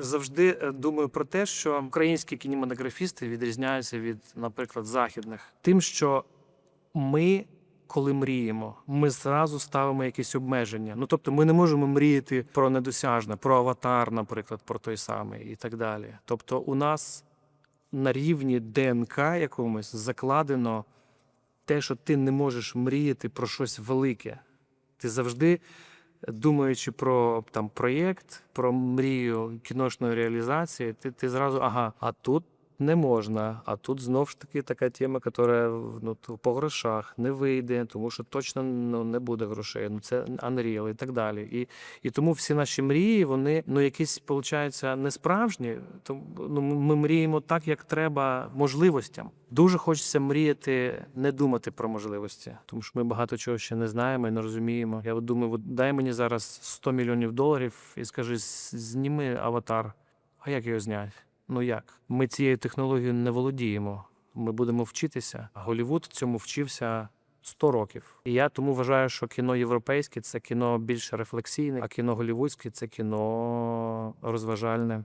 Завжди е, думаю про те, що українські кінематографісти відрізняються від, наприклад, західних, тим, що ми, коли мріємо, ми зразу ставимо якісь обмеження. Ну тобто, ми не можемо мріяти про недосяжне, про аватар, наприклад, про той самий і так далі. Тобто, у нас на рівні ДНК якомусь закладено те, що ти не можеш мріяти про щось велике. Ти завжди, думаючи про там проєкт, про мрію кіношної реалізації, ти, ти зразу ага, а тут не можна. А тут знов ж таки така тема, яка ну, по грошах не вийде, тому що точно ну, не буде грошей. Ну це Unreal і так далі. І, і тому всі наші мрії, вони ну якісь, виходить, не справжні. Тому ну, ми мріємо так, як треба можливостям. Дуже хочеться мріяти, не думати про можливості, тому що ми багато чого ще не знаємо і не розуміємо. Я от думаю, от дай мені зараз 100 мільйонів доларів і скажи, зніми аватар. А як його зняти? Ну як? Ми цією технологією не володіємо. Ми будемо вчитися. Голівуд цьому вчився 100 років. І я тому вважаю, що кіно європейське це кіно більш рефлексійне, а кіно голівудське це кіно розважальне.